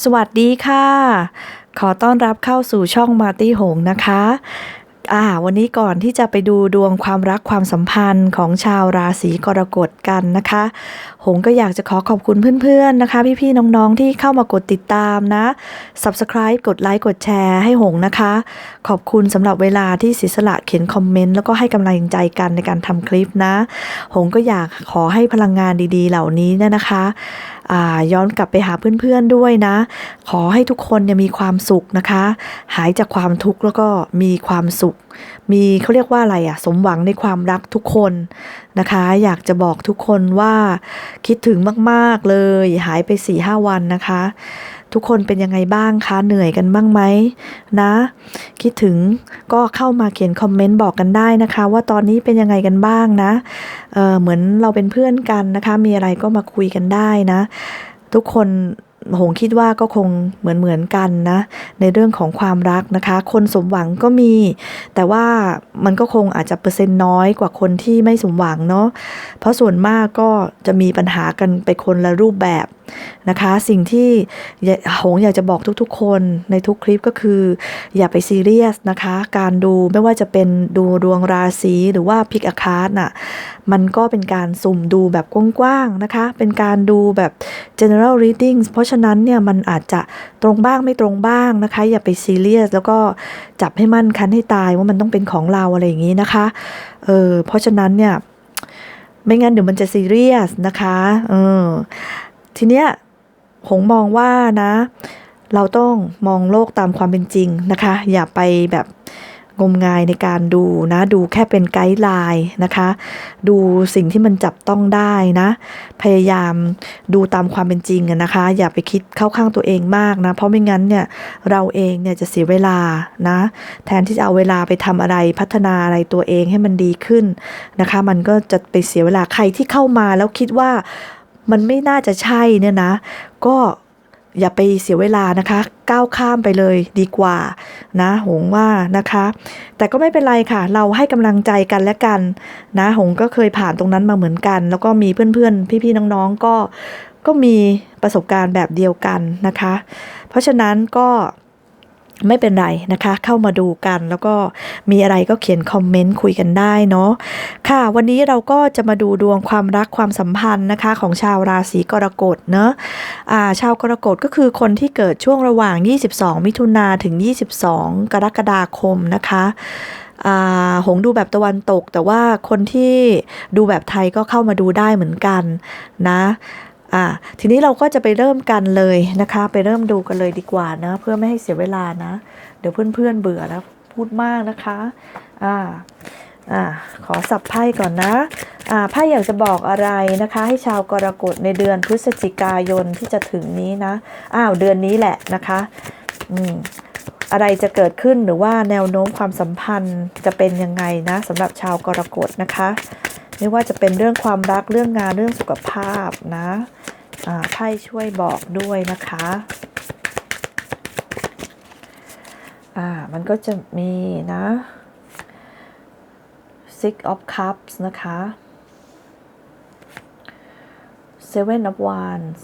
สวัสดีค่ะ ขอต้อนรับเข้าสู่ช่องมาตี้หงนะคะอ่าวันนี้ก่อนที่จะไปดูดวงความรักความสัมพันธ์ของชาวราศีกรกฎกันนะคะ หงก็อยากจะขอขอบคุณเพื่อนๆนะคะ พี่ๆน้องๆที่เข้ามากดติดตามนะ Subscribe กดไลค์กดแชร์ให้หงนะคะ ขอบคุณสำหรับเวลาที่ศิสละเขียนคอมเมนต์แล้วก็ให้กำลังใจกันในการทำคลิปนะ หงก็อยากขอให้พลังงานดีๆ เหล่านี้เนี่ยนะคะ ย้อนกลับไปหาเพื่อนๆด้วยนะ ขอให้ทุกคนเนี่ยมีความสุขนะคะ หายจากความทุกข์แล้วก็มีความสุข มีเขาเรียกว่าอะไรอะสมหวังในความรักทุกคนนะคะ อยากจะบอกทุกคนว่าคิดถึงมากๆเลย หายไป4ี่ห้าวันนะคะ ทุกคนเป็นยังไงบ้างคะเหนื่อยกันบ้างไหมนะ คิดถึงก็เข้ามาเขียนคอมเมนต์บอกกันได้นะคะ ว่าตอนนี้เป็นยังไงกันบ้างนะเเหมือนเราเป็นเพื่อนกันนะคะ มีอะไรก็มาคุยกันได้นะ ทุกคนหงคิดว่าก็คงเหมือนเหมือนกันนะ ในเรื่องของความรักนะคะ คนสมหวังก็มี แต่ว่ามันก็คงอาจจะเปอร์เซ็นต์น้อยกว่าคนที่ไม่สมหวังเนาะเพราะส่วนมากก็จะมีปัญหากันไปคนละรูปแบบ นะคะ สิ่งที่หงอยากจะบอกทุกๆ คนในทุกคลิปก็คือ อย่าไปซีเรียสนะคะ การดูไม่ว่าจะเป็นดูดวงราศีหรือว่าพิกอาคาร์น่ะมันก็เป็นการสุ่มดูแบบกว้างๆนะคะ เป็นการดูแบบ general reading เพราะฉะนั้นเนี่ยมันอาจจะตรงบ้างไม่ตรงบ้างนะคะ อย่าไปซีเรียสแล้วก็จับให้มั่นคันให้ตายว่ามันต้องเป็นของเราอะไรอย่างนี้นะคะเออเพราะฉะนั้นเนี่ยไม่งั้นเดี๋ยวมันจะซีเรียสนะคะเออ ทีเนี้ยหงมองว่านะ เราต้องมองโลกตามความเป็นจริงนะคะ อย่าไปแบบงมงายในการดูนะ ดูแค่เป็นไกด์ไลน์นะคะ ดูสิ่งที่มันจับต้องได้นะ พยายามดูตามความเป็นจริงนะคะ อย่าไปคิดเข้าข้างตัวเองมากนะ เพราะไม่งั้นเนี่ยเราเองเนี่ยจะเสียเวลานะ แทนที่จะเอาเวลาไปทำอะไรพัฒนาอะไรตัวเองให้มันดีขึ้นนะคะ มันก็จะไปเสียเวลาใครที่เข้ามาแล้วคิดว่า มันไม่น่าจะใช่เนี่ยนะ ก็อย่าไปเสียเวลานะคะ ก้าวข้ามไปเลยดีกว่านะ หงว่านะคะ แต่ก็ไม่เป็นไรค่ะ เราให้กำลังใจกันและกันนะ หงก็เคยผ่านตรงนั้นมาเหมือนกัน แล้วก็มีเพื่อนๆ พี่ๆ น้องๆ ก็ก็มีประสบการณ์แบบเดียวกันนะคะ เพราะฉะนั้นก็ ไม่เป็นไรนะคะ เข้ามาดูกันแล้วก็มีอะไรก็เขียนคอมเมนต์คุยกันได้เนาะค่ะ วันนี้เราก็จะมาดูดวงความรักความสัมพันธ์นะคะ ของชาวราศีกรกฎเนาะอ่าชาวกรกฎก็คือคนที่เกิดช่วงระหว่าง 22 มิถุนาถึง 22 กรกฎาคมนะคะหงดูแบบตะวันตก แต่ว่าคนที่ดูแบบไทยก็เข้ามาดูได้เหมือนกันนะ อ่าทีนี้เราก็จะไปเริ่มกันเลยนะคะ ไปเริ่มดูกันเลยดีกว่านะเพื่อไม่ให้เสียเวลานะ เดี๋ยวเพื่อนๆเบื่อแล้วพูดมากนะคะอ่าอ่าขอสับไพ่ก่อนนะอ่าไพ่อยากจะบอกอะไรนะคะ ให้ชาวกรกฎในเดือนพฤศจิกายนที่จะถึงนี้นะอ้าวเดือนนี้แหละนะคะอืมอะไรจะเกิดขึ้นหรือว่าแนวโน้มความสัมพันธ์จะเป็นยังไงนะสำหรับชาวกรกฎนะคะ ไม่ว่าจะเป็นเรื่องความรักเรื่องงานเรื่องสุขภาพนะไพ่ช่วยบอกด้วยนะคะอ่ามันก็จะมีนะ six of cups นะคะ seven of wands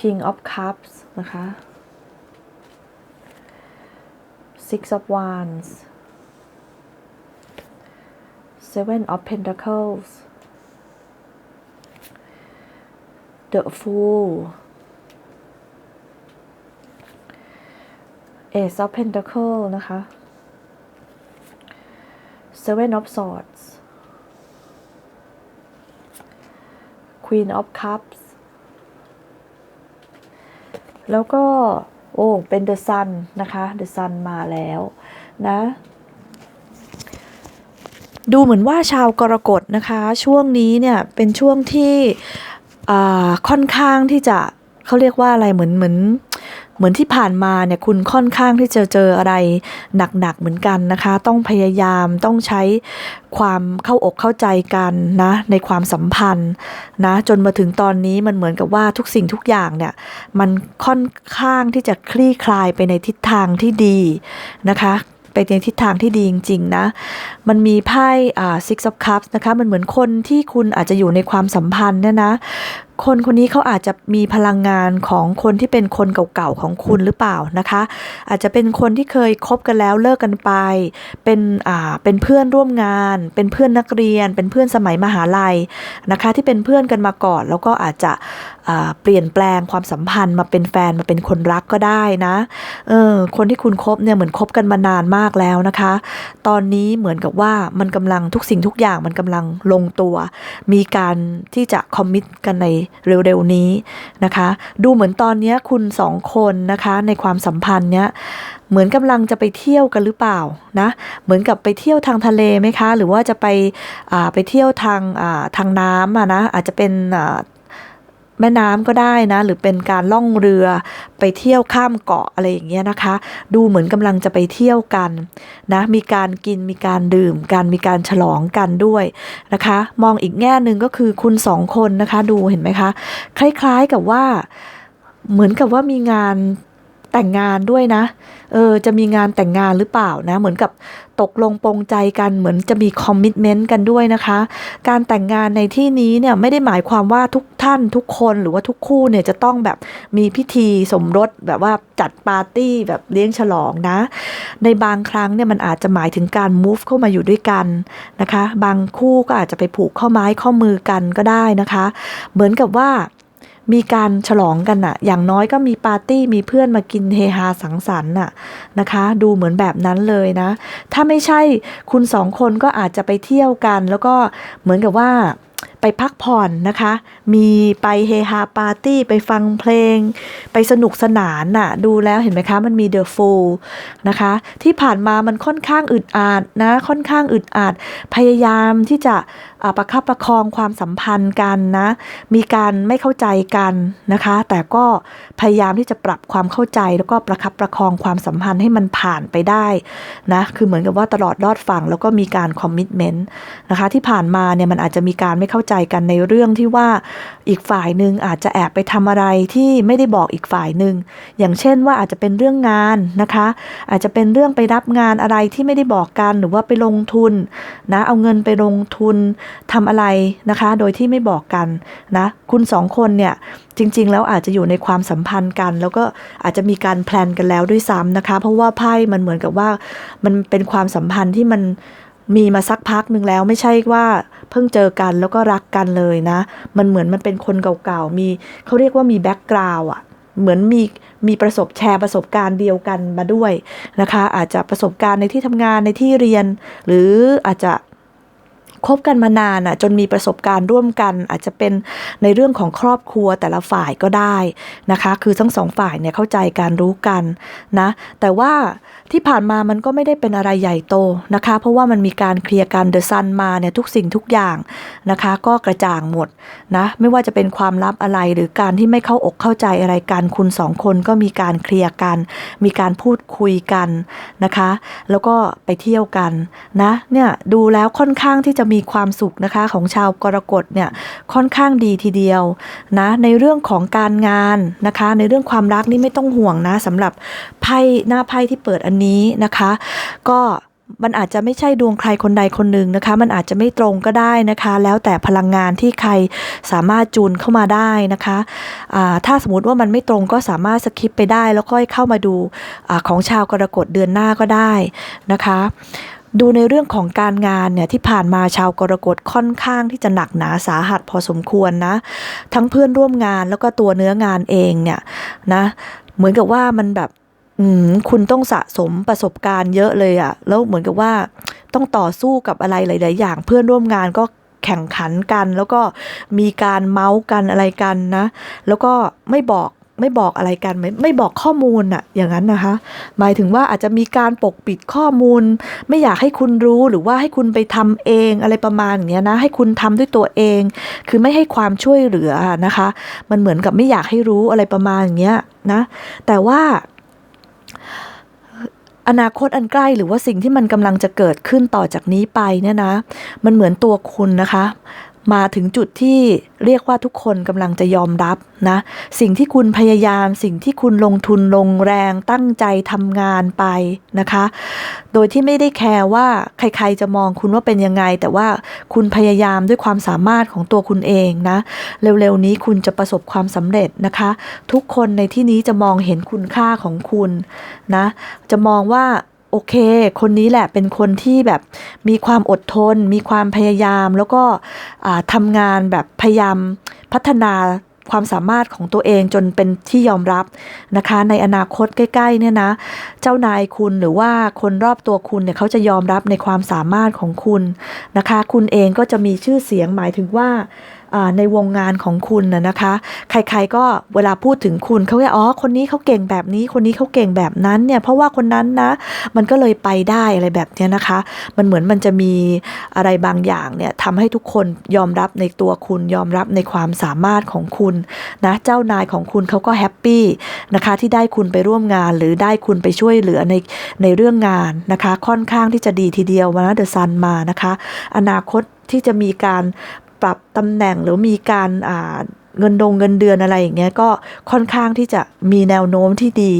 king of cups นะคะ six of wands seven of pentacles the fool ace of Pentacles นะคะ seven of swords queen of cups แล้วก็ โอ้ เป็น the sun นะคะ the sun มาแล้วนะ ดูเหมือนว่าชาวกรกฎนะคะ ช่วงนี้เนี่ยเป็นช่วงที่ค่อนข้างที่จะเขาเรียกว่าอะไรเหมือนเหมือนเหมือนที่ผ่านมาเนี่ยคุณค่อนข้างที่จะเจออะไรหนักๆเหมือนกันนะคะ ต้องพยายามต้องใช้ความเข้าอกเข้าใจกันนะในความสัมพันธ์นะจนมาถึงตอนนี้มันเหมือนกับว่าทุกสิ่งทุกอย่างเนี่ยมันค่อนข้างที่จะคลี่คลายไปในทิศทางที่ดีนะคะ ไปในทิศทางที่ดีจริง ๆ นะ มันมีไพ่ six of cups นะคะ มันเหมือนคนที่คุณอาจจะอยู่ในความสัมพันธ์เนี่ยนะ คนคนนี้เขาอาจจะมีพลังงานของคนที่เป็นคนเก่าๆของคุณหรือเปล่านะคะ อาจจะเป็นคนที่เคยคบกันแล้วเลิกกันไป เป็นอ่าเป็นเพื่อนร่วมงาน เป็นเพื่อนนักเรียน เป็นเพื่อนสมัยมหาลัยนะคะ ที่เป็นเพื่อนกันมาก่อน แล้วก็อาจจะอ่าเปลี่ยนแปลงความสัมพันธ์มาเป็นแฟนมาเป็นคนรักก็ได้นะเออคนที่คุณคบเนี่ยเหมือนคบกันมานานมากแล้วนะคะ ตอนนี้เหมือนกับว่ามันกำลังทุกสิ่งทุกอย่างมันกำลังลงตัว มีการที่จะคอมมิตกันในเร็วๆนี้นะคะ ดูเหมือนตอนนี้คุณสองคนนะคะในความสัมพันธ์เนี้ยเหมือนกำลังจะไปเที่ยวกันหรือเปล่านะ เหมือนกับไปเที่ยวทางทะเลไหมคะ หรือว่าจะไปไปเที่ยวทางทางน้ำอะนะอาจจะเป็น แม่น้ำก็ได้นะ หรือเป็นการล่องเรือไปเที่ยวข้ามเกาะอะไรอย่างเงี้ยนะคะ ดูเหมือนกำลังจะไปเที่ยวกันนะมีการกินมีการดื่มกันมีการฉลองกันด้วยนะคะ มองอีกแง่หนึ่งก็คือคุณสองคนนะคะ ดูเห็นไหมคะ คล้ายๆกับว่าเหมือนกับว่ามีงาน แต่งงานด้วยนะ เออ จะมีงานแต่งงานหรือเปล่านะ เหมือนกับตกลงปรงใจกันเหมือนจะมีคอมมิชเมนต์กันด้วยนะคะ การแต่งงานในที่นี้เนี่ยไม่ได้หมายความว่าทุกท่านทุกคนหรือว่าทุกคู่เนี่ยจะต้องแบบมีพิธีสมรสแบบว่าจัดปาร์ตี้แบบเลี้ยงฉลองนะ ในบางครั้งเนี่ยมันอาจจะหมายถึงการ move เข้ามาอยู่ด้วยกันนะคะ บางคู่ก็อาจจะไปผูกข้อไม้ข้อมือกันก็ได้นะคะ เหมือนกับว่า มีการฉลองกันอะอย่างน้อยก็มีปาร์ตี้มีเพื่อนมากินเฮฮาสังสรรค์น่ะนะคะ ดูเหมือนแบบนั้นเลยนะ ถ้าไม่ใช่คุณสองคนก็อาจจะไปเที่ยวกัน แล้วก็เหมือนกับว่าไปพักผ่อนนะคะ มีไปเฮฮาปาร์ตี้ ไปฟังเพลง ไปสนุกสนานน่ะ ดูแล้วเห็นไหมคะ มันมีเดอะฟูลนะคะ ที่ผ่านมามันค่อนข้างอึดอัดนะ ค่อนข้างอึดอัด พยายามที่จะ ประคับประคองความสัมพันธ์กันนะ มีการไม่เข้าใจกันนะคะ แต่ก็พยายามที่จะปรับความเข้าใจแล้วก็ประคับประคองความสัมพันธ์ให้มันผ่านไปได้นะ คือเหมือนกับว่าตลอดรอดฝั่งแล้วก็มีการคอมมิชเมนต์นะคะ ที่ผ่านมาเนี่ยมันอาจจะมีการไม่เข้าใจกันในเรื่องที่ว่าอีกฝ่ายหนึ่งอาจจะแอบไปทำอะไรที่ไม่ได้บอกอีกฝ่ายหนึ่งอย่างเช่นว่าอาจจะเป็นเรื่องงานนะคะ อาจจะเป็นเรื่องไปรับงานอะไรที่ไม่ได้บอกกันหรือว่าไปลงทุนนะเอาเงินไปลงทุนทำอะไรนะคะ โดยที่ไม่บอกกันนะ คุณสองคนเนี่ยจริง ๆ แล้วอาจจะอยู่ในความสัมพันธ์กัน แล้วก็อาจจะมีการแพลนกันแล้วด้วยซ้ำนะคะ เพราะว่าไพ่มันเหมือนกับว่ามันเป็นความสัมพันธ์ที่มันมีมาสักพักหนึ่งแล้วไม่ใช่ว่าเพิ่งเจอกันแล้วก็รักกันเลยนะ มันเหมือนมันเป็นคนเก่าๆ มีเขาเรียกว่ามีแบ็กกราวอะเหมือนมีมีประสบแชร์ประสบการณ์เดียวกันมาด้วยนะคะ อาจจะประสบการณ์ในที่ทำงานในที่เรียน หรืออาจจะ คบกันมานานอะจนมีประสบการณ์ร่วมกัน อาจจะเป็นในเรื่องของครอบครัวแต่ละฝ่ายก็ได้นะคะ คือทั้งสองฝ่ายเนี่ยเข้าใจการรู้กันนะแต่ว่าที่ผ่านมามันก็ไม่ได้เป็นอะไรใหญ่โตนะคะ เพราะว่ามันมีการเคลียร์กันเดอะซันมาเนี่ยทุกสิ่งทุกอย่างนะคะ ก็กระจ่างหมดนะไม่ว่าจะเป็นความลับอะไรหรือการที่ไม่เข้าอกเข้าใจอะไรกันคุณสองคนก็มีการเคลียร์กัน มีการพูดคุยกันนะคะ แล้วก็ไปเที่ยวกันนะเนี่ยดูแล้วค่อนข้างที่จะมีความสุขนะคะของชาวกรกฎเนี่ยค่อนข้างดีทีเดียวนะในเรื่องของการงานนะคะ ในเรื่องความรักนี่ไม่ต้องห่วงนะสำหรับไพ่หน้าไพ่ที่เปิดอันนี้นะคะ ก็มันอาจจะไม่ใช่ดวงใครคนใดคนหนึ่งนะคะ มันอาจจะไม่ตรงก็ได้นะคะ แล้วแต่พลังงานที่ใครสามารถจูนเข้ามาได้นะคะอ่าถ้าสมมติว่ามันไม่ตรงก็สามารถสคิปไปได้ แล้วค่อยเข้ามาดูอของชาวกรกฎเดือนหน้าก็ได้นะคะ ดูในเรื่องของการงานเนี่ยที่ผ่านมาชาวกรกฎค่อนข้างที่จะหนักหนาสาหัสพอสมควรนะ ทั้งเพื่อนร่วมงานแล้วก็ตัวเนื้องานเองเนี่ยนะเหมือนกับว่ามันแบบคุณต้องสะสมประสบการณ์เยอะเลยอะแล้วเหมือนกับว่าต้องต่อสู้กับอะไรหลาย ๆ อย่าง เพื่อนร่วมงานก็แข่งขันกัน แล้วก็มีการเมาส์กันอะไรกันนะ แล้วก็ไม่บอก ไม่บอกอะไรกันไม่ไม่บอกข้อมูลอะอย่างนั้นนะคะ หมายถึงว่าอาจจะมีการปกปิดข้อมูล ไม่อยากให้คุณรู้หรือว่าให้คุณไปทำเองอะไรประมาณอย่างเงี้ยนะให้คุณทำด้วยตัวเอง คือไม่ให้ความช่วยเหลือนะคะ มันเหมือนกับไม่อยากให้รู้อะไรประมาณอย่างเงี้ยนะแต่ว่าอนาคตอันใกล้หรือว่าสิ่งที่มันกำลังจะเกิดขึ้นต่อจากนี้ไปเนี่ยนะ มันเหมือนตัวคุณนะคะ มาถึงจุดที่เรียกว่าทุกคนกำลังจะยอมรับนะ สิ่งที่คุณพยายาม สิ่งที่คุณลงทุนลงแรงตั้งใจทำงานไปนะคะ โดยที่ไม่ได้แคร์ว่าใครๆจะมองคุณว่าเป็นยังไง แต่ว่าคุณพยายามด้วยความสามารถของตัวคุณเองนะ เร็วๆนี้คุณจะประสบความสำเร็จนะคะ ทุกคนในที่นี้จะมองเห็นคุณค่าของคุณนะ จะมองว่า โอเค คนนี้แหละเป็นคนที่แบบมีความอดทน มีความพยายาม แล้วก็ทำงานแบบพยายามพัฒนาความสามารถของตัวเองจนเป็นที่ยอมรับนะคะ ในอนาคตใกล้ๆเนี่ยนะ เจ้านายคุณหรือว่าคนรอบตัวคุณเนี่ยเขาจะยอมรับในความสามารถของคุณนะคะ คุณเองก็จะมีชื่อเสียงหมายถึงว่า ในวงงานของคุณนะนะคะ ใครๆก็เวลาพูดถึงคุณเขาจะอ๋อคนนี้เขาเก่งแบบนี้ คนนี้เขาเก่งแบบนั้นเนี่ยเพราะว่าคนนั้นนะมันก็เลยไปได้อะไรแบบเนี้ยนะคะ มันเหมือนมันจะมีอะไรบางอย่างเนี่ยทำให้ทุกคนยอมรับในตัวคุณยอมรับในความสามารถของคุณนะเจ้านายของคุณเขาก็แฮปปี้นะคะที่ได้คุณไปร่วมงาน หรือได้คุณไปช่วยเหลือในในเรื่องงานนะคะ ค่อนข้างที่จะดีทีเดียววันนั้นเดอะซันมานะคะ อนาคตที่จะมีการ ปรับตำแหน่งหรือมีการอ่าเงินดงเงินเดือนอะไรอย่างเงี้ยก็ค่อนข้างที่จะมีแนวโน้มที่ดี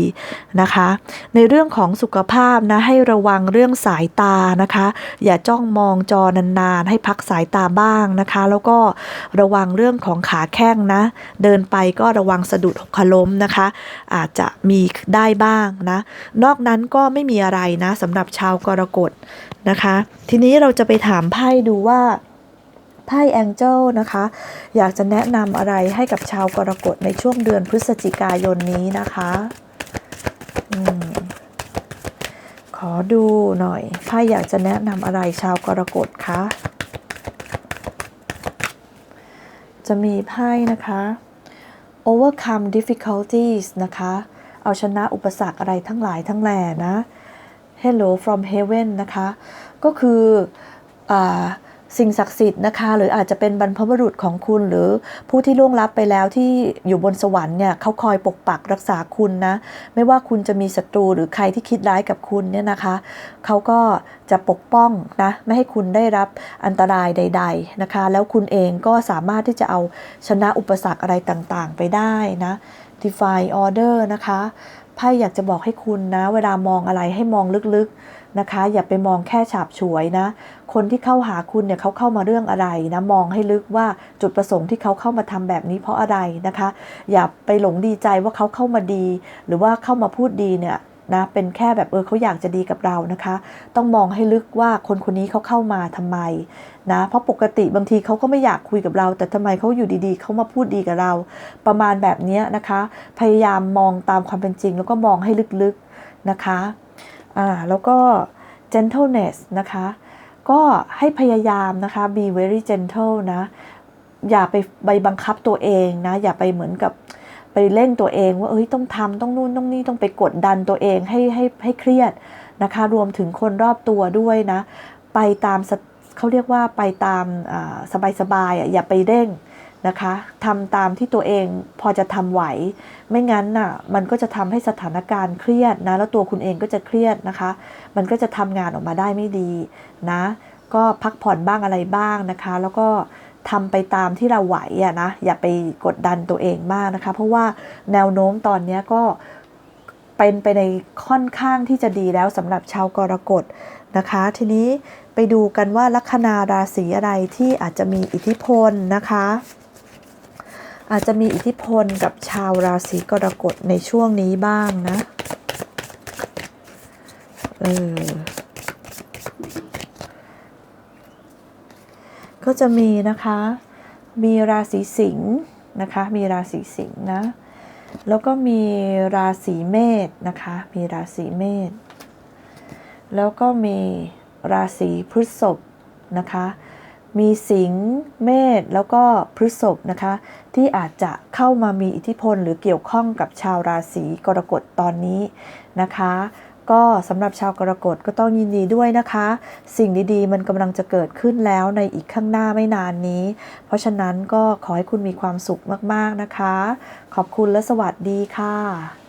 นะคะ ในเรื่องของสุขภาพนะให้ระวังเรื่องสายตานะคะ อย่าจ้องมองจอนานๆ ให้พักสายตาบ้างนะคะ แล้วก็ระวังเรื่องของขาแข้งนะ เดินไปก็ระวังสะดุดหกล้มนะคะ อาจจะมีได้บ้างนะ นอกนั้นก็ไม่มีอะไรนะสำหรับชาวกรกฎนะคะ ทีนี้เราจะไปถามไพ่ดูว่า ไพ่แองเจิลนะคะ อยากจะแนะนำอะไรให้กับชาวกรกฎในช่วงเดือนพฤศจิกายนนี้นะคะอขอดูหน่อยไพ่อยากจะแนะนำอะไรชาวกรกฎคะจะมีไพ่นะคะ overcome difficulties นะคะ เอาชนะอุปสรรคอะไรทั้งหลายทั้งแหล่นะ hello from heaven นะคะ ก็คืออ สิ่งศักดิ์สิทธิ์นะคะ หรืออาจจะเป็นบรรพบุรุษของคุณ หรือผู้ที่ล่วงลับไปแล้วที่อยู่บนสวรรค์เนี่ยเขาคอยปกปักรักษาคุณนะ ไม่ว่าคุณจะมีศัตรูหรือใครที่คิดร้ายกับคุณเนี่ยนะคะเขาก็จะปกป้องนะไม่ให้คุณได้รับอันตรายใด ๆนะคะ แล้วคุณเองก็สามารถที่จะเอาชนะอุปสรรคอะไรต่างๆ ไปได้นะ defy order นะคะ ไพ่อยากจะบอกให้คุณนะ เวลามองอะไรให้มองลึกๆนะคะ อย่าไปมองแค่ฉาบฉวยนะ คนที่เข้าหาคุณเนี่ยเขาเข้ามาเรื่องอะไรนะมองให้ลึกว่าจุดประสงค์ที่เขาเข้ามาทำแบบนี้เพราะอะไรนะคะ อย่าไปหลงดีใจว่าเขาเข้ามาดี หรือว่าเข้ามาพูดดีเนี่ยนะเป็นแค่แบบเออเขาอยากจะดีกับเรานะคะ ต้องมองให้ลึกว่าคนคนนี้เขาเข้ามาทำไมนะเพราะปกติบางทีเขาก็ไม่อยากคุยกับเรา แต่ทำไมเขาอยู่ดีๆเขามาพูดดีกับเรา ประมาณแบบนี้นะคะ พยายามมองตามความเป็นจริง แล้วก็มองให้ลึกๆนะคะอ่าแล้วก็ gentleness นะคะ ก็ให้พยายามนะคะ be very gentle นะอย่าไปไปบังคับตัวเองนะ อย่าไปเหมือนกับไปเร่งตัวเอง ว่าเอ้ยต้องทำต้องนู่นต้องนี่ต้องไปกดดันตัวเองให้ให้ให้เครียดนะคะ รวมถึงคนรอบตัวด้วยนะ ไปตามส เขาเรียกว่าไปตามสบายๆอะอย่าไปเร่งนะคะทำตามที่ตัวเองพอจะทำไหว ไม่งั้นน่ะมันก็จะทำให้สถานการณ์เครียดนะ แล้วตัวคุณเองก็จะเครียดนะคะ มันก็จะทำงานออกมาได้ไม่ดีนะ ก็พักผ่อนบ้างอะไรบ้างนะคะ แล้วก็ทำไปตามที่เราไหวอะนะ อย่าไปกดดันตัวเองมากนะคะ เพราะว่าแนวโน้มตอนนี้ก็เป็นไปในค่อนข้างที่จะดีแล้วสำหรับชาวกรกฎนะคะ ทีนี้ ดูกันว่าลัคนาราศีอะไรที่อาจจะมีอิทธิพลนะคะ อาจจะมีอิทธิพลกับชาวราศีกรกฎในช่วงนี้บ้างนะเออก็จะมีนะคะ มีราศีสิงห์นะคะ มีราศีสิงห์นะ แล้วก็มีราศีเมษนะคะ มีราศีเมษ แล้วก็มี ราศีพฤษภนะคะ มีสิงห์เมษแล้วก็พฤษภนะคะ ที่อาจจะเข้ามามีอิทธิพลหรือเกี่ยวข้องกับชาวราศีกรกฎตอนนี้นะคะก็สำหรับชาวกรกฎก็ต้องยินดีด้วยนะคะ สิ่งดีๆ มันกำลังจะเกิดขึ้นแล้วในอีกข้างหน้าไม่นานนี้ เพราะฉะนั้นก็ขอให้คุณมีความสุขมากๆนะคะ ขอบคุณและสวัสดีค่ะ